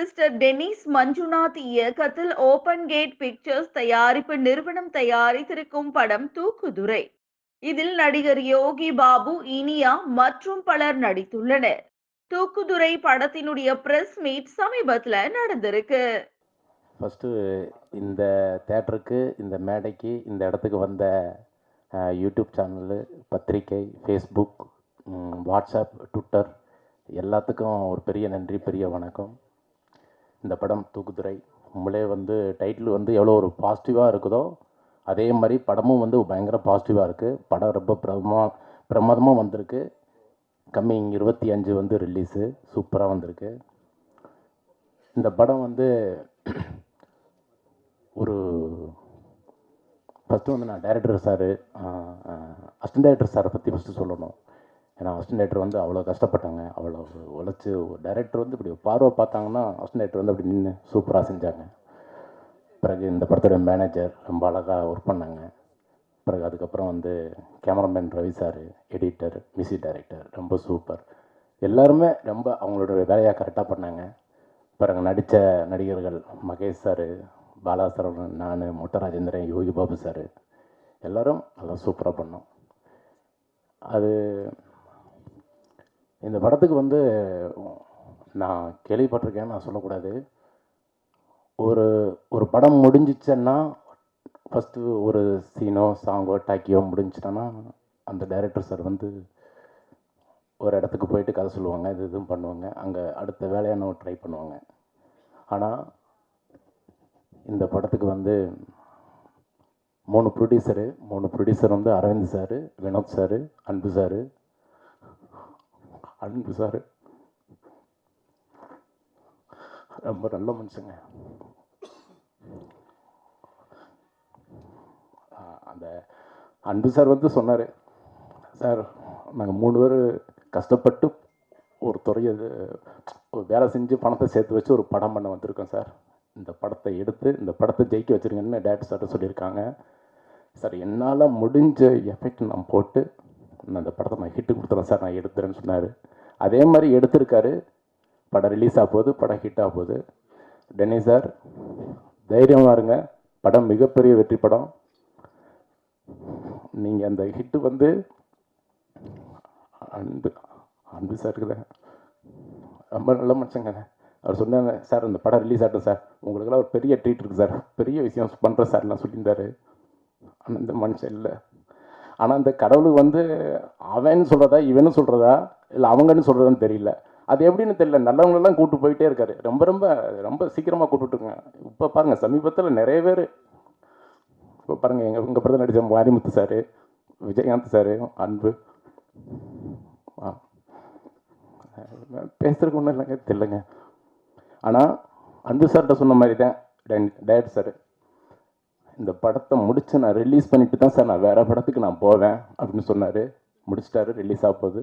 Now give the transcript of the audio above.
Mister Denis Manjunath இயக்கத்தில் open gate pictures தயாரிப்பு நிறுவனம் தயாரித்திருக்கும் படம் தூக்குதுரை இதில் நடிகர் யோகி பாபு இனியா மற்றும் பலர் நடித்துள்ளனர். தூக்குதுரை படத்தினுடைய பிரஸ் மீட் சமீபத்தில் நடந்திருக்கு. ஃபஸ்ட்டு இந்த தேட்டருக்கு இந்த மேடைக்கு இந்த இடத்துக்கு வந்த யூடியூப் சேனலு பத்திரிக்கை ஃபேஸ்புக் வாட்ஸ்அப் ட்விட்டர் எல்லாத்துக்கும் ஒரு பெரிய நன்றி பெரிய வணக்கம். இந்த படம் தூக்குதுறை. உங்களே வந்து டைட்டில் வந்து எவ்வளோ ஒரு பாசிட்டிவாக இருக்குதோ அதே மாதிரி படமும் வந்து பயங்கர பாசிட்டிவாக இருக்குது படம் ரொம்ப பிரமா பிரமாதமாக வந்திருக்கு. கம்மிங் இருபத்தி அஞ்சு வந்து ரிலீஸு சூப்பராக வந்திருக்கு. இந்த படம் வந்து ஒரு ஃபஸ்ட்டு வந்து நான் டைரக்டர் சார் அசிஸ்டன்ட் டைரக்டர் சாரை பற்றி ஃபஸ்ட்டு சொல்லணும். ஏன்னா அசிஸ்டன்ட் டைரக்டர் வந்து அவ்வளோ கஷ்டப்பட்டாங்க. அவ்வளோ உழைச்சி டைரக்டர் வந்து இப்படி பார்வை பார்த்தாங்கன்னா அசிஸ்டன்ட் டைரக்டர் வந்து அப்படி நின்று சூப்பராக செஞ்சாங்க. பிறகு இந்த படத்தோட மேனேஜர் ரொம்ப அழகாக ஒர்க் பண்ணாங்க. பிறகு அதுக்கப்புறம் வந்து cameraman Ravi sir editor music director ரொம்ப சூப்பர் எல்லாருமே ரொம்ப அவங்களோட வேலையை கரெக்டாக பண்ணாங்க. பிறகு நடித்த நடிகர்கள் மகேஷ் சார் பாலா சரவணன் நான் மொட்ட ராஜேந்திரன் யோகி பாபு சார் எல்லோரும் நல்லா சூப்பராக பண்ணோம். அது இந்த படத்துக்கு வந்து நான் கேள்விப்பட்டிருக்கேன் நான் சொல்லக்கூடாது. ஒரு ஒரு படம் முடிஞ்சிச்சன்னா ஃபஸ்ட்டு ஒரு சீனோ சாங்கோ டாக்கியோ முடிஞ்சிட்டோன்னா அந்த டைரக்டர் சார் வந்து ஒரு இடத்துக்கு போயிட்டு கதை சொல்லுவாங்க இது இதுவும் பண்ணுவாங்க. அங்கே அடுத்த வேலையை நம்ம ட்ரை பண்ணுவாங்க. ஆனால் இந்த படத்துக்கு வந்து மூணு ப்ரொடியூசரு மூணு ப்ரொடியூசர் வந்து Arvind sir Vinod sir Anbu sir Anbu sir. ரொம்ப நல்ல மனுஷங்க. அந்த அன்பு சார் வந்து சொன்னார். சார் நாங்கள் மூணு பேர் கஷ்டப்பட்டு ஒரு துறையை ஒரு வேலை செஞ்சு பணத்தை சேர்த்து வச்சு ஒரு படம் பண்ண வந்திருக்கோம் சார். இந்த படத்தை எடுத்து இந்த படத்தை ஜெயிக்க வச்சுருங்கன்னு டேரக்டர் சார்ட்ட சொல்லியிருக்காங்க. சார் என்னால் முடிஞ்ச எஃபெக்ட் நான் போட்டு நான் அந்த படத்தை நான் ஹிட்டு கொடுத்துறேன் சார் நான் எடுத்துறேன்னு சொன்னார். அதே மாதிரி எடுத்திருக்காரு. படம் ரிலீஸ் ஆக போகுது படம் ஹிட் ஆக போகுது. டென்னி சார் தைரியமாக இருங்க. படம் மிகப்பெரிய வெற்றி படம். நீங்கள் அந்த ஹிட்டு வந்து அன்பு அன்பு சார் இருக்குதாங்க ரொம்ப நல்ல மனுஷங்க. அவர் சொன்னாங்க சார் இந்த படம் ரிலீஸ் ஆகட்டும் சார். உங்களுக்கெல்லாம் ஒரு பெரிய ட்ரீட் இருக்குது சார். பெரிய விஷயம் பண்ணுறேன் சார்லாம் சொல்லியிருந்தார். ஆனால் இந்த மனுஷன் இல்லை. ஆனால் அந்த கடவுளுக்கு வந்து அவன் சொல்கிறதா இவனு சொல்கிறதா இல்லை அவங்கன்னு சொல்கிறதான்னு தெரியல. அது எப்படின்னு தெரியல. நல்லவங்களெல்லாம் கூப்பிட்டு போயிட்டே இருக்காரு. ரொம்ப ரொம்ப ரொம்ப சீக்கிரமாக கூப்பிட்டுருங்க இப்போ பாருங்கள் சமீபத்தில் நிறைய பேர் இப்போ பாருங்கள் எங்கள் உங்கள் படத்தில் நடித்த மாரிமுத்து சார் விஜயகாந்த் சார் அன்பு. ஆ. பேசுறதுக்கு ஒன்றும் இல்லைங்க தெரியலங்க. ஆனால் அன்பு சார்கிட்ட சொன்ன மாதிரி தான் டேரக்டர் சார். இந்த படத்தை முடிச்சு நான் ரிலீஸ் பண்ணிட்டு தான் சார் நான் வேறு படத்துக்கு நான் போவேன் அப்படின்னு சொன்னார். முடிச்சிட்டாரு ரிலீஸ் ஆக போகுது.